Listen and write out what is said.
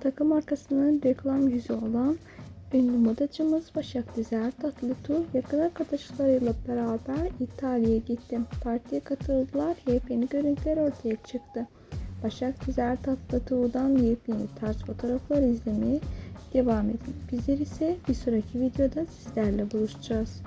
Takım markasının reklam yüzü olan ünlü modacımız Başak Dizer Tatlıtuğ yakın arkadaşlarıyla beraber İtalya'ya gitti. Partiye katıldılar. Yepyeni görüntüler ortaya çıktı. Başak Dizer Tatlıtuğ'dan yepyeni tarz fotoğraflar izlemeye devam edin. Bizler ise bir sonraki videoda sizlerle buluşacağız.